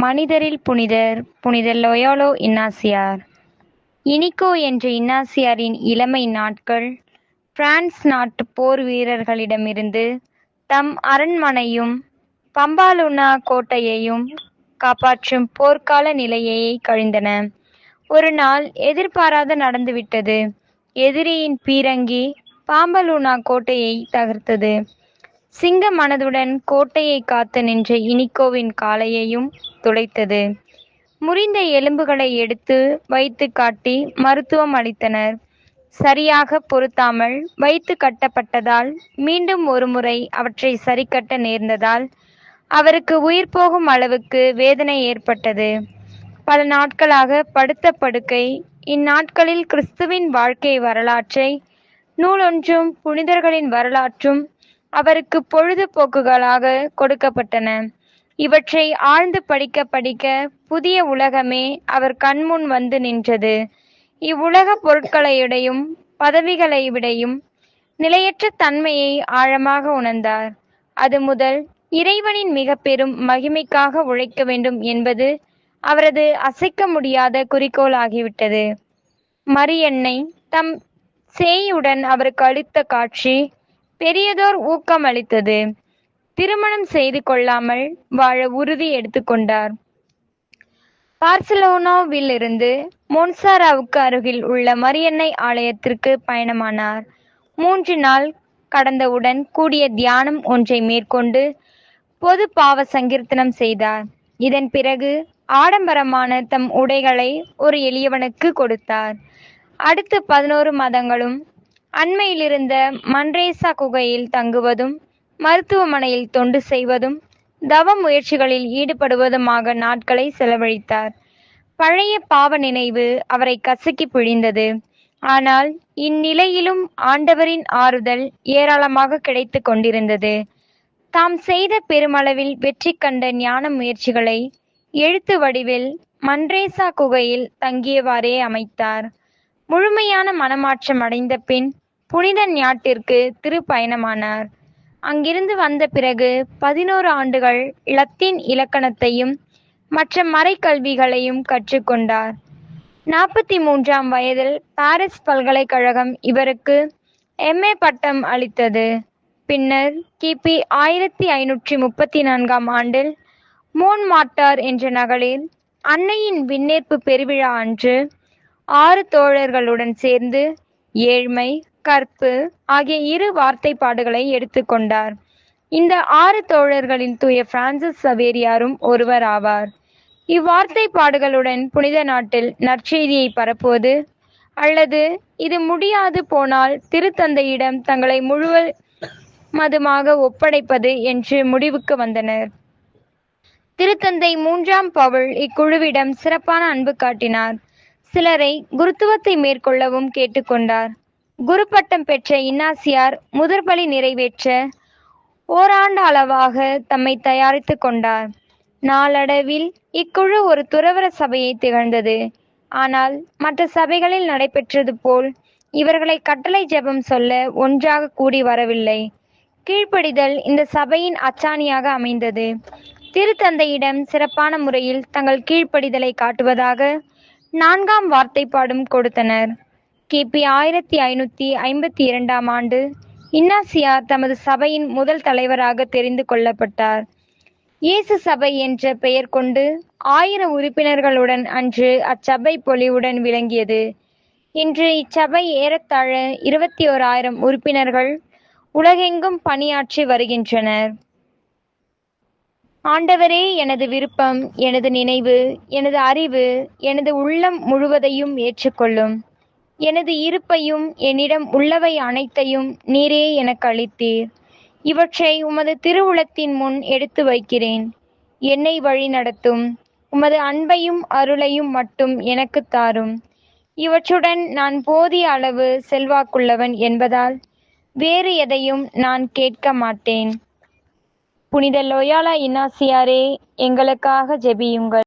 மனிதரில் புனிதர் புனிதர் லொயாலோ இன்னாசியார். இனிகோ என்ற இன்னாசியாரின் இளமை நாட்கள் பிரான்ஸ் நாட்டு போர் வீரர்களிடமிருந்து தம் அரண்மனையும் பம்பாலுனா கோட்டையையும் காப்பாற்றும் போர்க்கால நிலையையே கழிந்தன. ஒரு நாள் எதிர்பாராத நடந்துவிட்டது. எதிரியின் பீரங்கி பாம்பலூனா கோட்டையை தகர்த்தது. சிங்க மனதுடன் கோட்டையை காத்து நின்ற இனிக்கோவின் காலையையும் துளைத்தது. முறிந்த எலும்புகளை எடுத்து வைத்து காட்டி மருத்துவம் அளித்தனர். சரியாக பொருத்தாமல் வைத்து கட்டப்பட்டதால் மீண்டும் ஒருமுறை அவற்றை சரிக்கட்ட நேர்ந்ததால் அவருக்கு உயிர் போகும் அளவுக்கு வேதனை ஏற்பட்டது. பல நாட்களாக படுத்த படுக்கை இந்நாட்களில் கிறிஸ்துவின் வாழ்க்கை வரலாற்றை நூலொன்றும் புனிதர்களின் வரலாற்றும் அவருக்கு பொழுதுபோக்குகளாக கொடுக்கப்பட்டன. இவற்றை ஆழ்ந்து படிக்க படிக்க புதிய உலகமே அவர் கண்முன் வந்து நின்றது. இவ்வுலக பொருட்களையுடையும் பதவிகளை விடையும் நிலையற்ற தன்மையை ஆழமாக உணர்ந்தார். அது முதல் இறைவனின் மிக பெரும் மகிமைக்காக உழைக்க வேண்டும் என்பது அவரது அசைக்க முடியாத குறிக்கோளாகிவிட்டது. மரியன்னை தம் சேயுடன் அவருக்கு அளித்த காட்சி பெரியதோர் ஊக்கம் அளித்தது திருமணம் செய்து கொள்ளாமல் வாழ உறுதி எடுத்துக்கொண்டார் பார்சலோனாவிலிருந்து மோன்சாராவுக்கு அருகில் உள்ள மரியன்னை ஆலயத்திற்கு பயணமானார். மூன்று நாள் கடந்தவுடன் கூடிய தியானம் ஒன்றை மேற்கொண்டு பொது பாவ சங்கீர்த்தனம் செய்தார். இதன் பிறகு ஆடம்பரமான தம் உடைகளை ஒரு எளியவனுக்கு கொடுத்தார். அடுத்து பதினோரு மதங்களும் அண்மையிலிருந்த மன்ரேசா குகையில் தங்குவதும் மருத்துவமனையில் தொண்டு செய்வதும் தவ முயற்சிகளில் ஈடுபடுவதுமாக நாட்களை செலவழித்தார். பழைய பாவ நினைவு அவரை கசக்கி பிழிந்தது. ஆனால் இந்நிலையிலும் ஆண்டவரின் ஆறுதல் ஏராளமாக கிடைத்து கொண்டிருந்தது. தாம் செய்த பெருமளவில் வெற்றி கண்ட ஞான முயற்சிகளை எழுத்து வடிவில் மன்ரேசா குகையில் தங்கியவாறே அமைத்தார். முழுமையான மனமாற்றம் அடைந்த பின் புனித ஞாட்டிற்கு திருப்பயணமானார். அங்கிருந்து வந்த பிறகு பதினோரு ஆண்டுகள் இலத்தீன் இலக்கணத்தையும் மற்ற மறைக்கல்விகளையும் கற்றுக்கொண்டார். நாற்பத்தி மூன்றாம் வயதில் பாரிஸ் பல்கலைக்கழகம் இவருக்கு எம்ஏ பட்டம் அளித்தது. பின்னர் கிபி ஆயிரத்தி ஐநூற்றி முப்பத்தி நான்காம் ஆண்டில் மோன் மாட்டார் என்ற நகரில் அன்னையின் விண்ணேற்பு பெருவிழா அன்று ஆறு தோழர்களுடன் சேர்ந்து ஏழ்மை கற்பு ஆகிய இரு வார்த்தைப்பாடுகளை எடுத்துக்கொண்டார் இந்த ஆறு தோழர்களின் தூய பிரான்சிஸ் சவேரியாரும் ஒருவர் ஆவார். இவ்வார்த்தைப்பாடுகளுடன் புனித நாட்டில் நற்செய்தியை பரப்புவது அல்லது இது முடியாது போனால் திருத்தந்தையிடம் தங்களை முழுவதுமாக ஒப்படைப்பது என்று முடிவுக்கு வந்தனர். திருத்தந்தை மூன்றாம் பவுல் இக்குழுவிடம் சிறப்பான அன்பு காட்டினார். சிலரை குருத்துவத்தை மேற்கொள்ளவும் கேட்டுக்கொண்டார் குருப்பட்டம் பெற்ற இன்னாசியார் முதற்பலி நிறைவேற்ற ஓராண்டு அளவாக தம்மை தயாரித்து கொண்டார். நாளடைவில் இக்குழு ஒரு துறவர சபையை திகழ்ந்தது. ஆனால் மற்ற சபைகளில் நடைபெற்றது போல் இவர்களை கட்டளை ஜெபம் சொல்ல ஒன்றாக கூடி வரவில்லை. கீழ்ப்படிதல் இந்த சபையின் அச்சாணியாக அமைந்தது. திருத்தந்தையிடம் சிறப்பான முறையில் தங்கள் கீழ்ப்படிதலை காட்டுவதாக நான்காம் வார்த்தைப்பாடும் கொடுத்தனர். கிபி ஆயிரத்தி ஐநூத்தி ஐம்பத்தி இரண்டாம் ஆண்டு இன்னாசியார் தமது சபையின் முதல் தலைவராக தெரிந்து கொள்ளப்பட்டார். இயேசு சபை என்ற பெயர் கொண்டு ஆயிரம் உறுப்பினர்களுடன் அன்று அச்சபை பொலிவுடன் விளங்கியது. இன்று இச்சபை ஏறத்தாழ இருபத்தி ஓராயிரம் உறுப்பினர்கள் உலகெங்கும் பணியாற்றி வருகின்றனர். ஆண்டவரே எனது விருப்பம் எனது நினைவு எனது அறிவு எனது உள்ளம் முழுவதையும் ஏற்றுக்கொள்ளும். எனது இருப்பையும் என்னிடம் உள்ளவை அனைத்தையும் நீரே எனக்கு அளித்தீர். இவற்றை உமது திருவுளத்தின் முன் எடுத்து வைக்கிறேன். என்னை வழி நடத்தும். உமது அன்பையும் அருளையும் மட்டும் எனக்கு தாரும். இவற்றுடன் நான் போதிய அளவு செல்வாக்குள்ளவன் என்பதால் வேறு எதையும் நான் கேட்க மாட்டேன். புனித லொயாலா இன்னாசியாரே எங்களுக்காக ஜெபியுங்கள்.